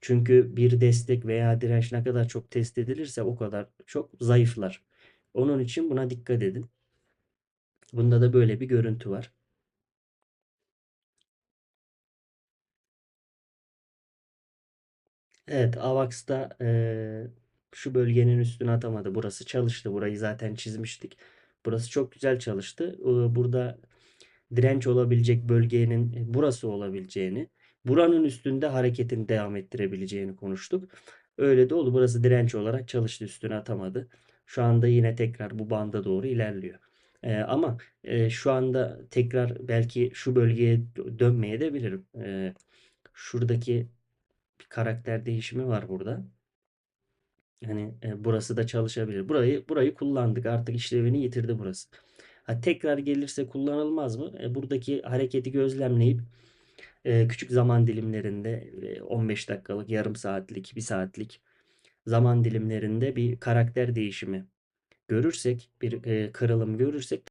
Çünkü bir destek veya direnç ne kadar çok test edilirse o kadar çok zayıflar. Onun için buna dikkat edin. Bunda da böyle bir görüntü var. Evet, AVAX'da eee, şu bölgenin üstüne atamadı. Burası çalıştı. Burayı zaten çizmiştik. Burası çok güzel çalıştı. Burada direnç olabilecek bölgenin e, burası olabileceğini, buranın üstünde hareketin devam ettirebileceğini konuştuk. Öyle de oldu. Burası direnç olarak çalıştı. Üstüne atamadı. Şu anda yine tekrar bu banda doğru ilerliyor. Eee, ama eee, şu anda tekrar belki şu bölgeye dönmeye de bilir. Eee, şuradaki bir karakter değişimi var burada. Hani e, burası da çalışabilir. Burayı burayı kullandık. Artık işlevini yitirdi burası. Ha, tekrar gelirse kullanılmaz mı? E, buradaki hareketi gözlemleyip e, küçük zaman dilimlerinde e, 15 dakikalık, yarım saatlik, bir saatlik zaman dilimlerinde bir karakter değişimi görürsek, bir e, kırılım görürsek